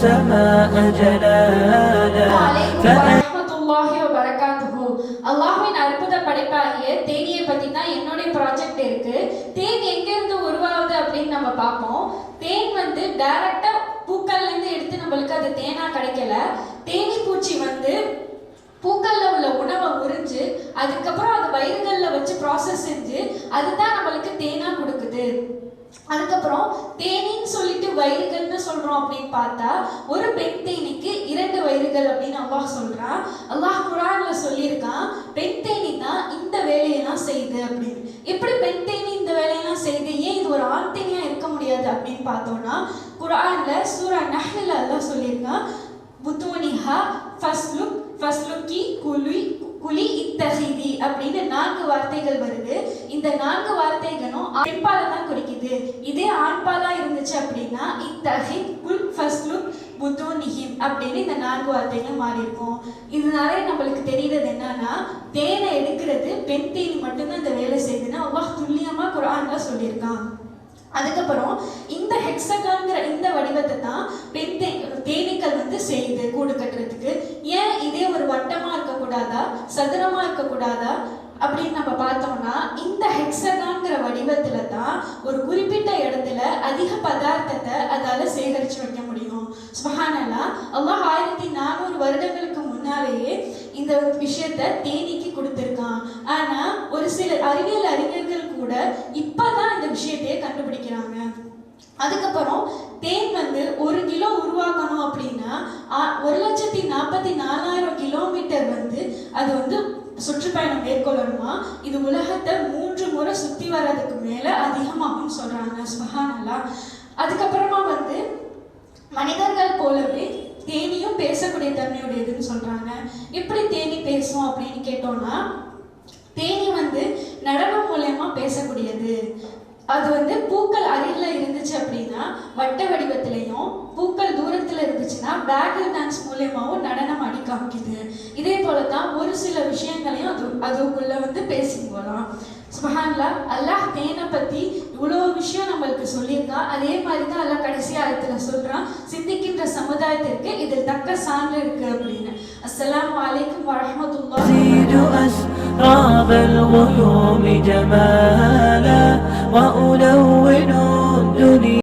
السماء جلالا வரஹ்மத்துல்லாஹி வபரகாத்துஹு அல்லாஹ்வின் அற்புத படைப்பாகிய தேனியை பத்தி தான் என்னுடைய ப்ராஜெக்ட் இருக்கு தேன் எங்க இருந்து உருவாகுது அப்படின்னு நம்ம பார்ப்போம் தேன் வந்து டைரக்டா பூக்கள்ல இருந்து எடுத்து நம்மளுக்கு அது தேனா கிடைக்கல தேனி பூச்சி வந்து பூக்கள்ல உள்ள உணவை உறிஞ்சு அதுக்கப்புறம் அது வயிறுகள்ல வச்சு ப்ராசஸ் செஞ்சு அதுதான் நம்மளுக்கு தேனா கொடுக்குது அதுக்கப்புறம் தேனின்னு சொல்லிட்டு வயிறுகள்னு சொல்றோம் அப்படின்னு பார்த்தா ஒரு பெண் தேனிக்கு இரண்டு வயிறுகள் அப்படின்னு அல்லாஹ் சொல்றான். அல்லாஹ் குரான்ல சொல்லியிருக்கான் பெண் தேனி தான் இந்த வேலையெல்லாம் செய்யுது அப்படின்னு. எப்படி பெண் தேனி இந்த வேலையெல்லாம் செய்யுது? ஏன் இது ஒரு ஆண் தேனியா இருக்க முடியாது அப்படின்னு பார்த்தோம்னா குரான்ல சூரா நஹ்ல அல்லாஹ் சொல்லியிருக்கான் புத்தூனிஹா ஃபஸ்லுக் ஃபஸ்லுக்கி குலி குலி இத்தஹிதி அப்படின்னு நான்கு வார்த்தைகள் வருது. இந்த நான்கு வார்த்தைகளும் ஆண்பாலை தான் குறிக்குது. இதே ஆண்பாலா இருந்துச்சு அப்படின்னா இத்தஹித் குல் ஃபஸ்லுக் புத்தூனிஹிம் அப்படின்னு இந்த நான்கு வார்த்தைகளும் மாறி இருக்கும் இதனால நம்மளுக்கு தெரியுறது என்னன்னா தேனை எடுக்கிறது பெண் தேனி மட்டும்தான் இந்த வேலை செய்யுதுன்னா அல்லாஹ் துல்லியமா குரான்ல சொல்லியிருக்கான். அதுக்கப்புறம் இந்த ஹெக்ஸகான்ங்கிற இந்த வடிவத்தை தான் பெண் தே தேனீக்கள் வந்து செய்யுது கூடு கட்டுறதுக்கு. ஏன் இதே ஒரு வட்ட இருக்கக்கூடாதா? சதுரமா இருக்கக்கூடாதா? அப்படின்னு நம்ம பார்த்தோம்னா இந்த ஹெக்ஸகான்ங்கிற வடிவத்துல தான் ஒரு குறிப்பிட்ட இடத்துல அதிக பதார்த்தத்தை அதால சேகரிச்சு வைக்க முடியும். சுபஹானல்லா அல்லாஹ் ஆயிரத்தி நானூறு வருடங்களுக்கு முன்னாலேயே இந்த விஷயத்த தேனீக்கு கொடுத்துருக்கான். ஆனா ஒரு சில அறிவியல் அறிஞர்கள் கூட இப்பதான் இந்த விஷயத்தையே கண்டுபிடிக்கிறாங்க. அதுக்கப்புறம் தேன் வந்து ஒரு கிலோ உருவாக்கணும் அப்படின்னா ஒரு லட்சத்தி நாற்பத்தி நாலு அது வந்து சுற்றுப்பயணம் மேற்கொள்ளணுமா? இது உலகத்தை மூன்று முறை சுத்தி வர்றதுக்கு மேல அதிகமாகும்னு சொல்றாங்க சுபஹானல்லா. அதுக்கப்புறமா வந்து மனிதர்கள் போலவே தேனியும் பேசக்கூடிய தன்மையுடையதுன்னு சொல்றாங்க. எப்படி தேனி பேசும் அப்படின்னு கேட்டோம்னா தேனி வந்து நடனம் மூலயமா பேசக்கூடியது. அது வந்து பூக்கள் அருகில் இருந்துச்சு அப்படின்னா வட்ட வடிவத்திலையும் பூக்கள் தூரத்தில் இருந்துச்சுன்னா பேக்கில் டான்ஸ் மூலியமாவும் நடனம் அடி காமிக்குது. இதே போல தான் ஒரு சில விஷயங்களையும் அது அதுக்குள்ள வந்து பேசி போகலாம் சுபஹான்லா அல்லாஹ் தேனை பத்தி இவ்வளோ விஷயம் நம்மளுக்கு சொல்லியிருக்கான் அதே மாதிரி தான் அல்லாஹ் கடைசி ஆயத்தில் சொல்கிறான் சிந்திக்கின்ற சமுதாயத்திற்கு இதில் தக்க சான்று இருக்கு அப்படின்னு. அஸ்ஸலாமு அலைக்கும் வரஹ்மத்துல்லாஹி